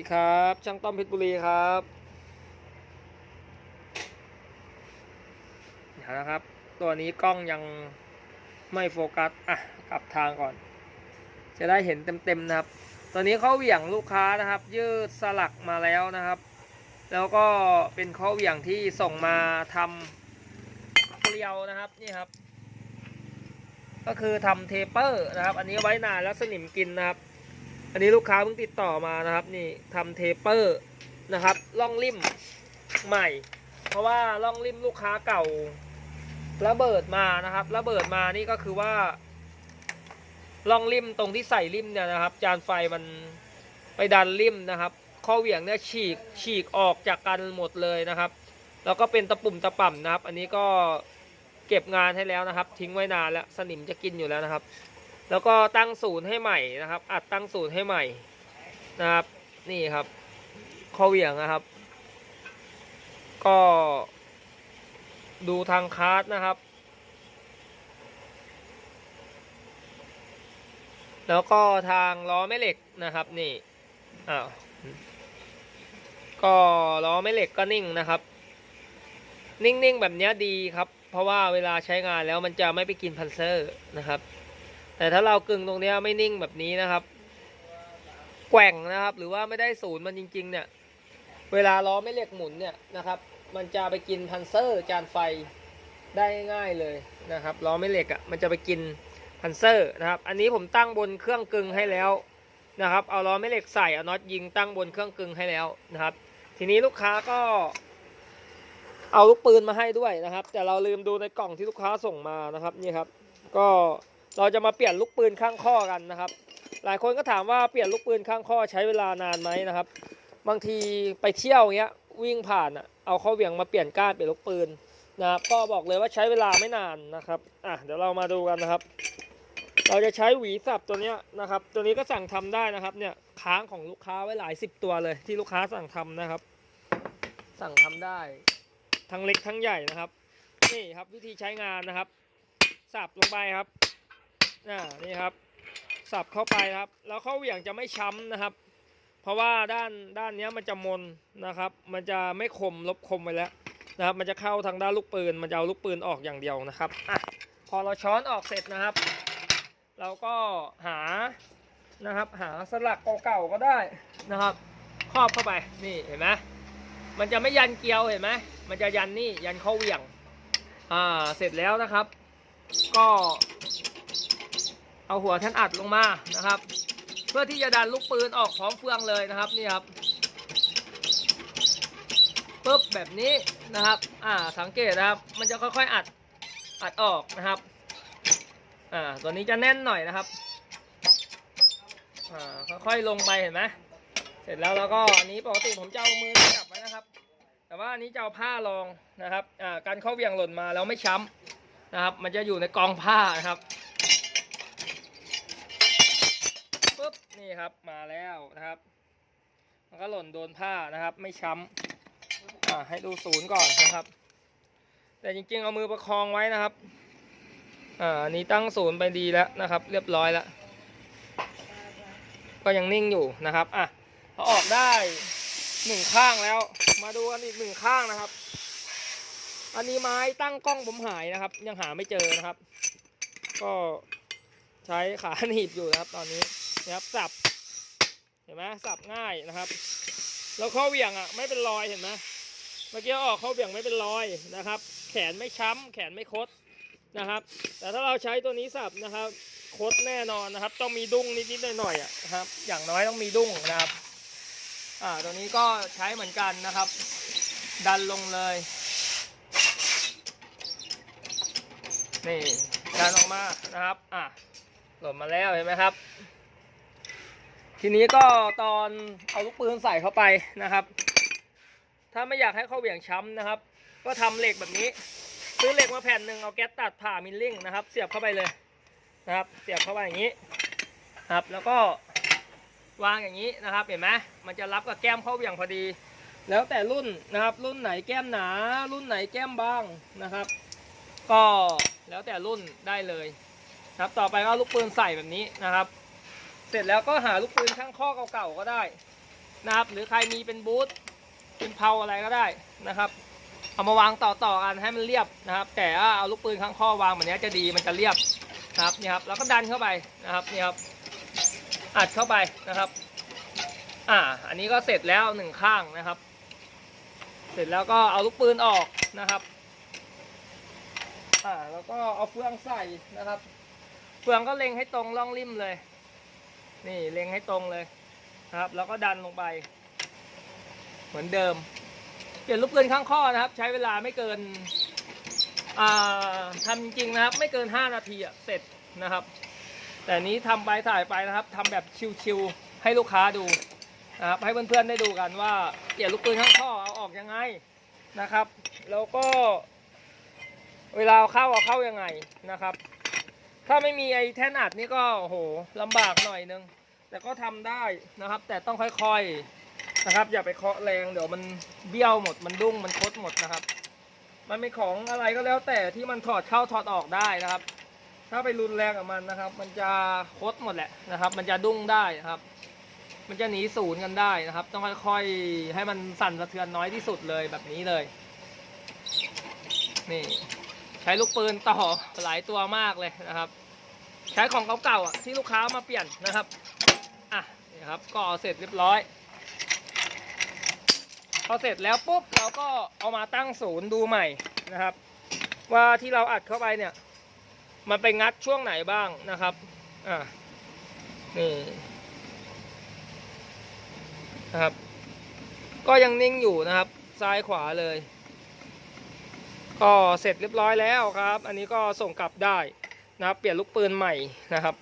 ดีครับ ช่างต้อมเพชรบุรีครับเดี๋ยวนะครับ ตัวนี้กล้องยังไม่โฟกัส อะ กลับทางก่อน จะได้เห็นเต็มๆนะครับ ตัวนี้เข้อเหวี่ยงลูกค้านะครับ ยืดสลักมาแล้วนะครับ แล้วก็เป็นข้อเหวี่ยงที่ส่งมาทำเกลียวนะครับ นี่ครับ ก็คือทำเทปเปอร์นะครับ อันนี้ไว้นานแล้วสนิมกินนะครับ อันนี้ลูกค้าเพิ่งติดต่อมานะครับ นี่ทำเทปเปอร์นะครับล่องริมใหม่ เพราะว่าล่องริมลูกค้าเก่าระเบิดมานะครับระเบิดมานี่ก็คือว่าล่องริมตรงที่ใส่ริมเนี่ยนะครับ จานไฟมันไปดันริมนะครับ ข้อเหวี่ยงเนี่ยฉีกฉีกออกจากกันหมดเลยนะครับ แล้วก็เป็นตะปุ่มตะป่ำนะครับ อันนี้ก็เก็บงานให้แล้วนะครับ ทิ้งไว้นานแล้วสนิมจะกินอยู่แล้วนะครับ แล้วก็ตั้งศูนย์ให้ใหม่นะครับ อัดตั้งศูนย์ให้ใหม่นะครับ นี่ครับข้อเหวี่ยงนะครับ ก็ดูทางคาร์ดนะครับ แล้วก็ทางล้อแม่เหล็กนะครับนี่อ้าวก็ล้อแม่เหล็กก็นิ่งนะครับ นิ่งๆแบบนี้ดีครับ เพราะว่าเวลาใช้งานแล้วมันจะไม่ไปกินพันเซอร์นะครับ แต่ถ้าเรากึ่งตรงนี้ไม่นิ่งแบบนี้นะครับ แกว่งนะครับ หรือว่าไม่ได้ศูนย์มันจริง ๆ เนี่ย เวลาล้อไม่เหล็กหมุนเนี่ยนะครับ มันจะไปกินพันเซอร์จานไฟได้ง่ายเลยนะครับล้อไม่เหล็กอะ่ะมันจะไปกินพันเซอร์นะครับ อันนี้ผมตั้งบนเครื่องกึ่งให้แล้วนะครับ เอาล้อไม่เหล็กใส่เอาน็อตยิงตั้งบนเครื่องกึ่งให้แล้วนะครับ ทีนี้ลูกค้าก็ เอาลูกปืนมาให้ด้วยนะครับ แต่เราลืมดูในกล่องที่ลูกค้าส่งมานะครับนี่ครับ ก็ เราจะมาเปลี่ยนลูกปืนข้างข้อกันนะครับ หลายคนก็ถามว่าเปลี่ยนลูกปืนข้างข้อใช้เวลานานไหมนะครับ บางทีไปเที่ยวเงี้ยวิ่งผ่านอะเอาข้อเหวี่ยงมาเปลี่ยนก้านเปลี่ยนลูกปืนนะครับก็บอกเลยว่าใช้เวลาไม่นานนะครับอะเดี๋ยวเรามาดูกันนะครับ เราจะใช้หวีสับตัวเนี้ยนะครับ ตัวนี้ก็สั่งทำได้นะครับเนี่ยค้างของลูกค้าไว้หลายสิบตัวเลย ที่ลูกค้าสั่งทำนะครับ สั่งทำได้ ทั้งเล็กทั้งใหญ่นะครับนี่ครับวิธีใช้งานนะครับ สับลงไปครับ อ่านี่ครับ สับเข้าไปครับ แล้วข้อเหวี่ยงจะไม่ช้ำนะครับ เพราะว่าด้านด้านนี้มันจะมนนะครับ มันจะไม่คมลบคมไปแล้วนะครับ มันจะเข้าทางด้านลูกปืน มันจะเอาลูกปืนออกอย่างเดียวนะครับอะพอเราช้อนออกเสร็จนะครับ เราก็หานะครับหาสลักเก่าๆก็ได้นะครับ ครอบเข้าไปนี่เห็นไหมมันจะไม่ยันเกลียวเห็นไหมมันจะยันนี่ยันข้อเหวี่ยงอ่าเสร็จแล้วนะครับ ก็ เอาหัวท่านอัดลงมานะครับ เพื่อที่จะดันลูกปืนออกพร้อมเฟืองเลยนะครับนี่ครับปุ๊บแบบนี้นะครับ อ่าสังเกตนะครับ มันจะค่อยๆอัดอัดออกนะครับ อ่าตัวนี้จะแน่นหน่อยนะครับ อ่าค่อยๆลงไปเห็นไหมเสร็จแล้วแล้วก็อันนี้ปกติผมจะเอามือจับไว้นะครับ แต่ว่าอันนี้จะเอาผ้ารองนะครับ อ่าการเข้าเวียงหล่นมาแล้วไม่ช้ำนะครับ มันจะอยู่ในกองผ้านะครับ ปุ๊บนี่ครับมาแล้วนะครับ มันก็หล่นโดนผ้านะครับ ไม่ช้ำอ่าให้ดูศูนย์ก่อนนะครับ แต่จริงๆเอามือประคองไว้นะครับอ่าอันนี้ตั้งศูนย์ไปดีแล้วนะครับ เรียบร้อยแล้วก็ยังนิ่งอยู่นะครับอะพอออกได้หนึ่งข้างแล้ว มาดูกันอีกหนึ่งข้างนะครับ อันนี้ไม้ตั้งกล้องผมหายนะครับ ยังหาไม่เจอนะครับ ก็ ใช้ขาหนีบอยู่นะครับตอนนี้นะครับสับเห็นไหมสับง่ายนะครับ แล้วข้อเหวี่ยงอะไม่เป็นรอยเห็นไหมเมื่อกี้ออกข้อเหวี่ยงไม่เป็นรอยนะครับ แขนไม่ช้ำแขนไม่คดนะครับ แต่ถ้าเราใช้ตัวนี้สับนะครับคดแน่นอนนะครับ ต้องมีดุ้งนิดๆหน่อยๆอะนะครับ อย่างน้อยต้องมีดุ้งนะครับอ่าตัวนี้ก็ใช้เหมือนกันนะครับ ดันลงเลยนี่ดันออกมานะครับอะ หล่นมาแล้วเห็นไหมครับ ทีนี้ก็ตอนเอาลูกปืนใส่เข้าไปนะครับ ถ้าไม่อยากให้เข้าเหวี่ยงช้ำนะครับ ก็ทำเหล็กแบบนี้ ซื้อเหล็กมาแผ่นหนึ่งเอาแก๊สตัดผ่ามิลลิ่งนะครับ เสียบเข้าไปเลยนะครับ เสียบเข้าไปอย่างนี้ครับ แล้วก็วางอย่างนี้นะครับ เห็นไหมมันจะรับกับแก้มเข้าเหวี่ยงพอดี แล้วแต่รุ่นนะครับ รุ่นไหนแก้มหนา รุ่นไหนแก้มบางนะครับ ก็แล้วแต่รุ่นได้เลย ครับ ต่อไปก็ลูกปืนใส่แบบนี้นะครับ เสร็จแล้วก็หาลูกปืนข้างข้อเก่าๆก็ได้นะครับ หรือใครมีเป็นบูทเป็นเพาอะไรก็ได้นะครับ เอามาวางต่อต่อๆกันให้มันเรียบนะครับ แต่ว่าเอาลูกปืนข้างข้อวางแบบนี้จะดีมันจะเรียบนะครับนี่ครับแล้วก็ดันเข้าไปนะครับนี่ครับอัดเข้าไปนะครับ อ่า อันนี้ก็เสร็จแล้วหนึ่งข้างนะครับ เสร็จแล้วก็เอาลูกปืนออกนะครับ อ่าแล้วก็เอาเฟืองใส่นะครับ ฟืองก็เล็งให้ตรงร่องริมเลย นี่เล็งให้ตรงเลยนะครับ แล้วก็ดันลงไป เหมือนเดิม เปลี่ยนลูกปืนข้างข้อนะครับ ใช้เวลาไม่เกินอ่าทำจริงนะครับ ไม่เกิน 5 นาทีเสร็จนะครับ แต่นี้ทำไปถ่ายไปนะครับทำแบบชิวๆให้ลูกค้าดูนะครับให้เพื่อนๆได้ดูกันว่าเปลี่ยนลูกปืนข้างข้อเอาออกยังไงนะครับ แล้วก็เวลาเอาเข้าเอาเข้ายังไงนะครับ ถ้าไม่มีไอ้แท่นอัดนี่ก็โอ้โหลำบากหน่อยนึง แต่ก็ทำได้นะครับ แต่ต้องค่อยๆนะครับ อย่าไปเคาะแรงเดี๋ยวมันเบี้ยวหมดมันดุ้งมันคดหมดนะครับ มันเป็นของอะไรก็แล้วแต่ที่มันถอดเข้าถอดออกได้นะครับ ถ้าไปรุนแรงกับมันนะครับ มันจะคดหมดแหละนะครับ มันจะดุ้งได้นะครับ มันจะหนีศูนย์กันได้นะครับ ต้องค่อยๆให้มันสั่นสะเทือนน้อยที่สุดเลยแบบนี้เลยนี่ ช้ลูกปืนต่อหลายตัวมากเลยนะครับ ใช้ของเก่าๆอะที่ลูกค้ามาเปลี่ยนนะครับอะนี่ครับก็เสร็จเรียบร้อยพอเสร็จแล้วปุ๊บเราก็เอามาตั้งศูนย์ดูใหม่นะครับ ว่าที่เราอัดเข้าไปเนี่ย มันไปงัดช่วงไหนบ้างนะครับอะนี่นะครับ ก็ยังนิ่งอยู่นะครับ ซ้ายขวาเลย ก็เสร็จเรียบร้อยแล้วครับ อันนี้ก็ส่งกลับได้นะครับเปลี่ยนลูกปืนใหม่นะครับ